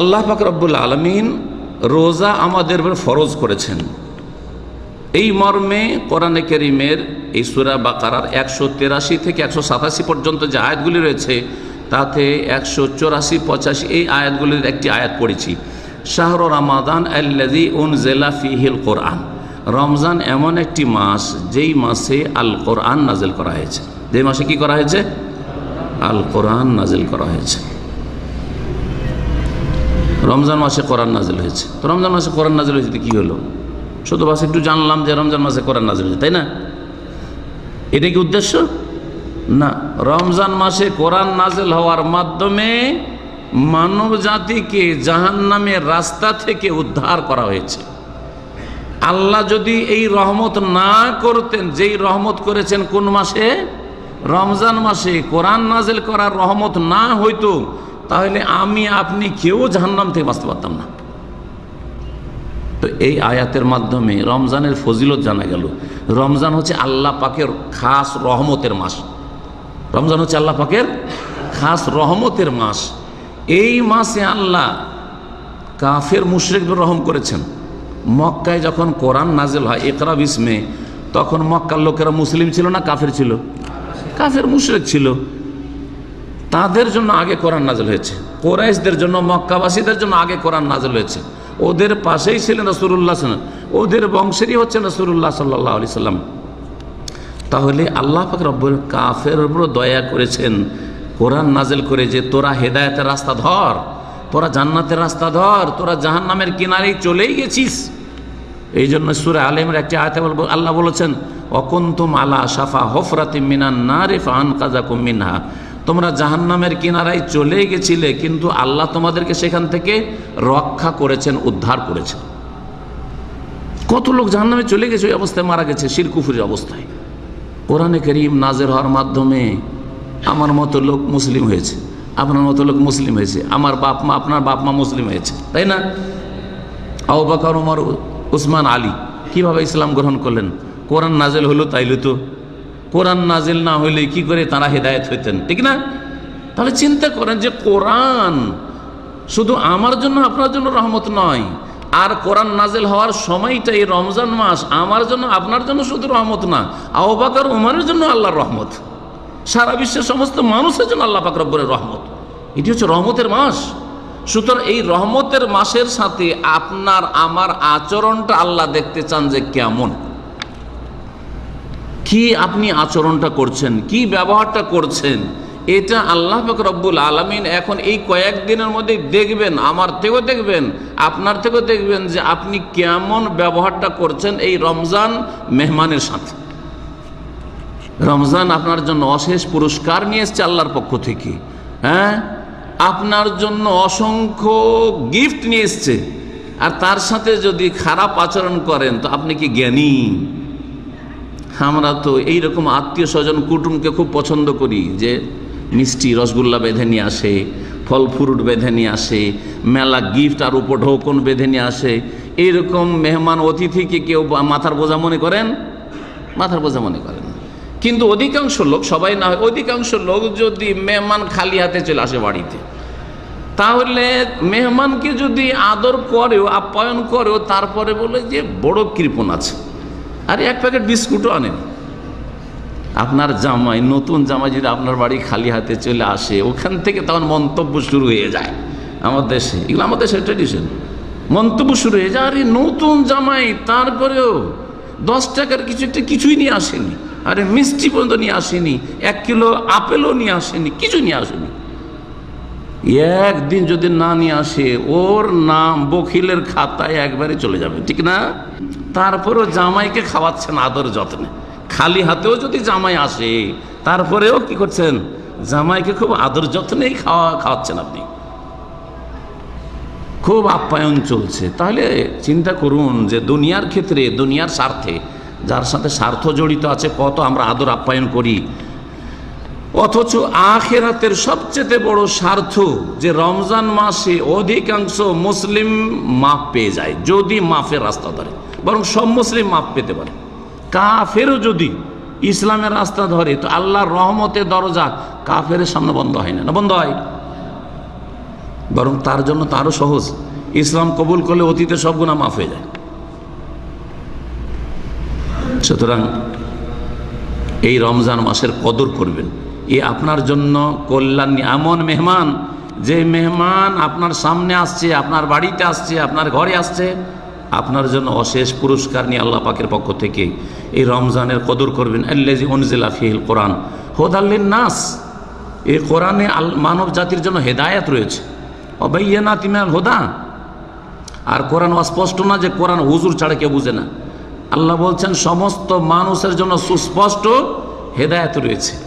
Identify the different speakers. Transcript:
Speaker 1: আল্লাহ পাক রব্বুল আলমিন রোজা আমাদের ফরজ করেছেন। এই মর্মে কোরআনে কেরিমের এই সুরা বাকারার একশো তেরাশি থেকে একশো সাতাশি পর্যন্ত যে আয়াতগুলি রয়েছে, তাতে একশো চৌরাশি, পঁচাশি এই আয়াতগুলির একটি আয়াত পড়েছি। শাহর রামাদান আল্লাদি উন জেলা ফিহিল কোরআন। রমজান এমন একটি মাস যেই মাসে আল কোরআন নাজেল করা হয়েছে। যে মাসে কি করা হয়েছে? আল কোরআন নাজেল করা হয়েছে। রমজান মাসে কোরআন নাজেল হয়েছে। তো রমজান মাসে কোরআন নাজেল হয়েছে কী হলো? শুধু বাস একটু জানলাম যে রমজান মাসে কোরআন নাজেল হয়েছে, তাই না? এটা কি উদ্দেশ্য? না, রমজান মাসে কোরআন নাজেল হওয়ার মাধ্যমে মানব জাতিকে জাহান নামের রাস্তা থেকে উদ্ধার করা হয়েছে। আল্লাহ যদি এই রহমত না করতেন, যেই রহমত করেছেন কোন মাসে? রমজান মাসে কোরআন নাজেল করার রহমত না হইতো তাহলে আমি, আপনি কেউ জাহান্নাম থেকে বাঁচতে পারতাম না। তো এই আয়াতের মাধ্যমে রমজানের ফজিলত জানা গেল। রমজান হচ্ছে আল্লাহ পাকের খাস রহমতের মাস। রমজান হচ্ছে আল্লাহ পাকের খাস রহমতের মাস। এই মাসে আল্লাহ কাফের মুশরেকদের রহম করেছেন। মক্কায় যখন কোরআন নাজেল হয় একরা বিসমে, তখন মক্কার লোকেরা মুসলিম ছিল না কাফের ছিল? কাফের মুশরেক ছিল। তাদের জন্য আগে কোরআন নাজল হয়েছে। কোরাইশদের জন্য, মক্কাবাসীদের জন্য আগে কোরআন নাজল হয়েছে। ওদের পাশেই ছিলেন রসুল্লাহ সাল্লাম ওদের বংশেরই হচ্ছেন রসুল্লাহ সাল্লাহ আলি সাল্লাম তাহলে আল্লাহ পাক রব্বুল কাফের উপর দয়া করেছেন, কোরআন নাজেল করে যে তোরা হেদায়তের রাস্তা ধর, তোরা জান্নাতের রাস্তা ধর, তোরা জাহান নামের কিনারেই চলেই গেছিস। এই জন্য সুরে আলেমের একটি আয়তে বলব আল্লাহ বলেছেন অকুন্তুম আলা সাফা হফরাতি মিনান না রে ফান কাজা মিনহা। তোমরা জাহান্নামের কিনারায় চলে গেছিলে, কিন্তু আল্লাহ তোমাদেরকে সেখান থেকে রক্ষা করেছেন, উদ্ধার করেছেন। কত লোক জাহান্নামে চলে গেছে, ওই অবস্থায় মারা গেছে শিরকুফুরের অবস্থায়। কোরআনে করিম নাজের হওয়ার মাধ্যমে আমার মতো লোক মুসলিম হয়েছে, আপনার মতো লোক মুসলিম হয়েছে, আমার বাপ মা, আপনার বাপ মা মুসলিম হয়েছে, তাই না? আউ উমর, উসমান, আলী, কীভাবে ইসলাম গ্রহণ করলেন? কোরআন নাজেল হলো তাইলে তো। কোরআন নাজিল না হইলে কি করে তারা হেদায়ত হইতেন, ঠিক না? তাহলে চিন্তা করেন যে কোরআন শুধু আমার জন্য, আপনার জন্য রহমত নয়, আর কোরআন নাজেল হওয়ার সময়টা এই রমজান মাস আমার জন্য, আপনার জন্য শুধু রহমত না আহবাকার উমারের জন্য আল্লাহর রহমত, সারা বিশ্বের সমস্ত মানুষের জন্য আল্লাহ পাক রব্বরের রহমত, এটি হচ্ছে রহমতের মাস। সুতরাং এই রহমতের মাসের সাথে আপনার, আমার আচরণটা আল্লাহ দেখতে চান যে কেমন। কি আপনি আচরণটা করছেন? কি ব্যবহারটা করছেন? এটা আল্লাহ রব্বুল আলমিন এখন এই কয়েকদিনের মধ্যে দেখবেন, আমার থেকেও দেখবেন, আপনার থেকেও দেখবেন যে আপনি কেমন ব্যবহারটা করছেন এই রমজান মেহমানের সাথে। রমজান আপনার জন্য অশেষ পুরস্কার নিয়ে এসছে আল্লাহর পক্ষ থেকে। হ্যাঁ? আপনার জন্য অসংখ্য গিফট নিয়ে এসছে। আর তার সাথে যদি খারাপ আচরণ করেন, তো আপনি কি জ্ঞানী? আমরা তো এইরকম আত্মীয় স্বজন কুটুমকে খুব পছন্দ করি যে মিষ্টি রসগোল্লা বেঁধে নিয়ে আসে, ফল ফ্রুট বেঁধে নিয়ে আসে, মেলা গিফট আর উপর ঢোকন বেঁধে নিয়ে আসে। এইরকম মেহমান অতিথিকে কেউ মাথার বোঝা মনে করেন? মাথার বোঝা মনে করেন। কিন্তু অধিকাংশ লোক, সবাই না হয়, অধিকাংশ লোক যদি মেহমান খালি হাতে চলে আসে বাড়িতে, তাহলে মেহমানকে যদি আদর করেও, আপ্যায়ন করেও, তারপরে বলে যে বড় কৃপণ আছে। আর এক প্যাকেট বিস্কুটও আনেন। আপনার জামাই, নতুন জামাই যদি আপনার বাড়ি খালি হাতে চলে আসে, ওখান থেকে তখন মন্তব্য শুরু হয়ে যায়। আমার দেশে, এগুলো আমার দেশের ট্রেডিশন মন্তব্য শুরু হয়ে যায়, আরে নতুন জামাই, তারপরেও দশ টাকার কিছু একটা কিছুই নিয়ে আসেনি। আরে মিষ্টি পর্যন্ত নিয়ে আসেনি, এক কিলো আপেলও নিয়ে আসেনি কিছু নিয়ে আসেনি। একদিন যদি না নিয়ে আসে, ওর নাম বকিলের খাতায় একবারে চলে যাবে, ঠিক না? তারপরেও জামাইকে খাওয়াচ্ছেন আদর যত্নে। খালি হাতেও যদি জামাই আসে, তারপরেও কি করছেন? জামাইকে খুব আদর যত্নেই খাওয়া, খাওয়াচ্ছেন আপনি। খুব আপ্যায়ন চলছে। তাহলে চিন্তা করুন যে দুনিয়ার ক্ষেত্রে, দুনিয়ার স্বার্থে, যার সাথে স্বার্থ জড়িত আছে, কত আমরা আদর আপ্যায়ন করি। অথচ আখেরাতের সবচেয়ে বড় স্বার্থ যে রমজান মাসে অধিকাংশ মুসলিম মাপ পেয়ে যায়, যদি মাফের রাস্তা ধরে, বরং সব মুসলিম মাপ পেতে পারে। কাফেরও যদি ইসলামের রাস্তা ধরে, তো আল্লাহর রহমতের দরজা কাফের সামনে বন্ধ হয় না না বন্ধ হয়? বরং তার জন্য তো আরও সহজ, ইসলাম কবুল করলে অতীতে সব গুণা মাফ হয়ে যায়। সুতরাং এই রমজান মাসের কদর করবেন। এ আপনার জন্য কল্যাণ এমন মেহমান, যে মেহমান আপনার সামনে আসছে, আপনার বাড়িতে আসছে, আপনার ঘরে আসছে, আপনার জন্য অশেষ পুরস্কার নিয়ে আল্লাহ পাকের পক্ষ থেকে এই রমজানের কদর করবেন। আল্লাজি অনজিলা ফিহিল কোরআন। হোদাল্লিন নাস এই কোরআনে আল মানব জাতির জন্য হেদায়াত রয়েছে। অবাইয়া তিমাল হোদা। আর কোরআন অস্পষ্ট না যে কোরআন হুজুর ছাড়া কেউ বুঝে না। আল্লাহ বলছেন, সমস্ত মানুষের জন্য সুস্পষ্ট হেদায়ত রয়েছে।